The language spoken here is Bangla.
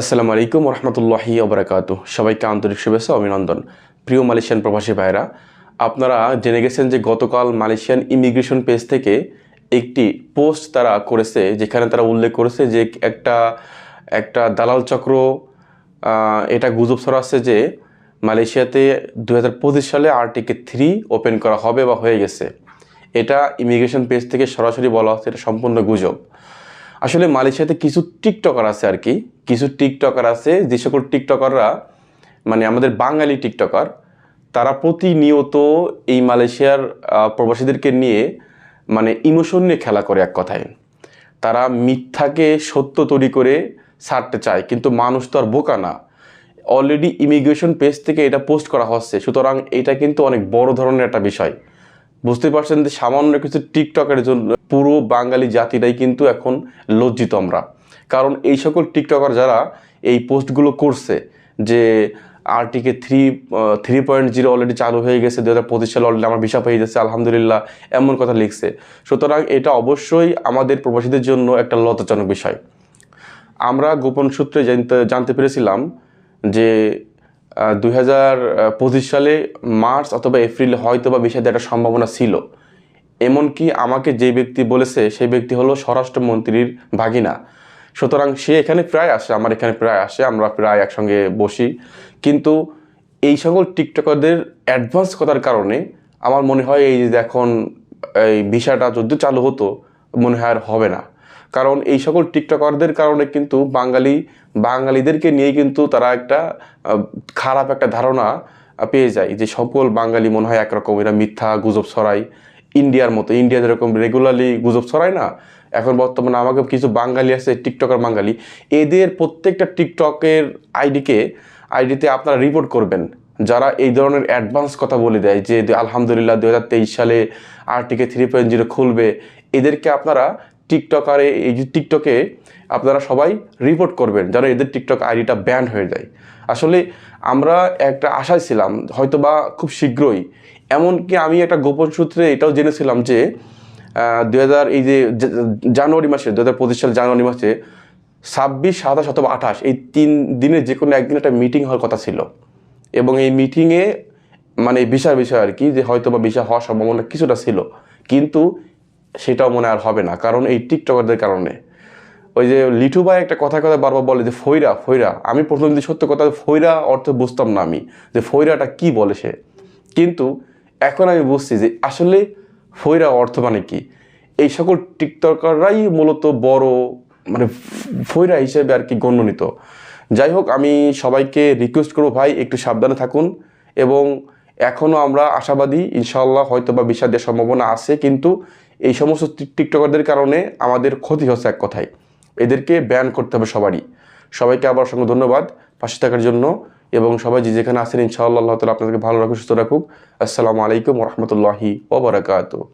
আসসালামু আলাইকুম রহমতুল্লাহি ওবরাকাতু সবাইকে আন্তরিক শুভেচ্ছা অভিনন্দন। প্রিয় মালয়েশিয়ান প্রবাসী ভাইরা আপনারা জেনে গেছেন যে গতকাল মালয়েশিয়ান ইমিগ্রেশন পেজ থেকে একটি পোস্ট তারা করেছে, যেখানে তারা উল্লেখ করেছে যে একটা একটা দালাল চক্র এটা গুজব ছড়াচ্ছে যে মালয়েশিয়াতে দু হাজার পঁচিশ সালে আর্টিকে থ্রি ওপেন করা হবে বা হয়ে গেছে। এটা ইমিগ্রেশন পেজ থেকে সরাসরি বলা হচ্ছে, এটা সম্পূর্ণ গুজব। আসলে মালয়েশিয়াতে কিছু টিকটকার আছে আর কি। কিছু টিকটকার আছে, যে সকল টিকটকাররা মানে আমাদের বাঙালি টিকটকার, তারা প্রতিনিয়ত এই মালয়েশিয়ার প্রবাসীদেরকে নিয়ে মানে ইমোশন নিয়ে খেলা করে এক কথায়। তারা মিথ্যাকে সত্য তৈরি করে ছাড়তে চায়, কিন্তু মানুষ তো আর বোকা না। অলরেডি ইমিগ্রেশন পেজ থেকে এটা পোস্ট করা হচ্ছে, সুতরাং এটা কিন্তু অনেক বড় ধরনের একটা বিষয়। বুঝতে পারছেন যে সামান্য কিছু টিকটকের জন্য পুরো বাঙালি জাতিটাই কিন্তু এখন লজ্জিত আমরা। কারণ এই সকল টিকটকার যারা এই পোস্টগুলো করছে যে আরটিকে three three point zero already চালু হয়ে গেছে দু হাজার পঁচিশ সালে অলরেডি আমার ভিসা পেয়ে যাচ্ছে, আলহামদুলিল্লাহ, এমন কথা লিখছে। সুতরাং এটা অবশ্যই আমাদের প্রবাসীদের জন্য একটা লজ্জাজনক বিষয়। আমরা গোপন সূত্রে জানতে জানতে পেরেছিলাম যে দুই হাজার পঁচিশ সালে মার্চ অথবা এপ্রিলে হয়তো বা বিষয় একটা সম্ভাবনা ছিল। এমনকি আমাকে যে ব্যক্তি বলেছে সেই ব্যক্তি হলো স্বরাষ্ট্রমন্ত্রীর ভাগিনা। সুতরাং সে এখানে প্রায় আসে, আমার এখানে প্রায় আসে, আমরা প্রায় একসঙ্গে বসি। কিন্তু এই সকল টিকটকারদের অ্যাডভান্স কথার কারণে আমার মনে হয় এই যে এখন এই ভিসাটা যদি চালু হতো, মনে হয় আর হবে না। কারণ এই সকল টিকটকারদের কারণে কিন্তু বাঙালি, বাঙালিদেরকে নিয়ে কিন্তু তারা একটা খারাপ একটা ধারণা পেয়ে যায় যে সকল বাঙালি মনে হয় একরকম এরা মিথ্যা, গুজব ছড়ায়। ইন্ডিয়ার মতো, ইন্ডিয়া যেরকম রেগুলারলি গুজব ছড়ায় না, এখন বর্তমানে আমাকে কিছু বাঙালি আছে, টিকটকার বাঙালি, এদের প্রত্যেকটা টিকটকের আইডিকে, আইডিতে আপনারা রিপোর্ট করবেন। যারা এই ধরনের অ্যাডভান্স কথা বলে দেয় যে, আলহামদুলিল্লাহ দু হাজার তেইশ সালে আরটিকে থ্রি পয়েন্ট জিরো খুলবে। এদেরকে আপনারা টিকটকারে, এই যে টিকটকে আপনারা সবাই রিপোর্ট করবেন যেন এদের টিকটক আইডিটা ব্যান হয়ে যায়। আসলে আমরা একটা আশায় ছিলাম হয়তো বা খুব শীঘ্রই। এমনকি আমি একটা গোপন সূত্রে এটাও জেনেছিলাম যে দু হাজার এই যে জানুয়ারি মাসে দু হাজার পঁচিশ সাল জানুয়ারি মাসে ছাব্বিশ, সাতাশ অথবা আঠাশ, এই তিন দিনে যে কোনো একদিন একটা মিটিং হওয়ার কথা ছিল। এবং এই মিটিংয়ে মানে ভিসার বিষয় আর কি, যে হয়তো বা ভিসা হওয়ার সম্ভাবনা কিছুটা ছিল। কিন্তু সেটাও মনে আর হবে না, কারণ এই টিকটকারদের কারণে। ওই যে লিটু ভাই একটা কথা কথা বারবার বলে যে ফৈরা ফৈরা আমি প্রথম দিন সত্য কথা ফৈরা অর্থ বুঝতাম না আমি, যে ফৈরাটা কি বলে সে। কিন্তু এখন আমি বুঝছি যে আসলে ফৈরা অর্থ মানে কি? এই সকল টিকটকাররাই মূলত বড় মানে ফৈরা হিসেবে আর কি গণ্যনীত। যাই হোক, আমি সবাইকে রিকোয়েস্ট করব ভাই, একটু সাবধানে থাকুন এবং এখনও আমরা আশাবাদী ইনশাল্লাহ হয়তো বা বিষা দেওয়ার সম্ভাবনা আছে, কিন্তু এই সমস্ত টিক- টিকটকারদের কারণে আমাদের ক্ষতি হচ্ছে এক কথায়। এদেরকে ব্যান করতে হবে সবারই। সবাইকে আবার সঙ্গে ধন্যবাদ পাশে থাকার জন্য এবং সবাই যে যেখানে আসেন ইনশাআল্লাহ তালা আপনাদেরকে ভালো রাখুক, সুস্থ রাখুক। আসসালামু আলাইকুম রহমতুল্লাহি ওবরাকাতু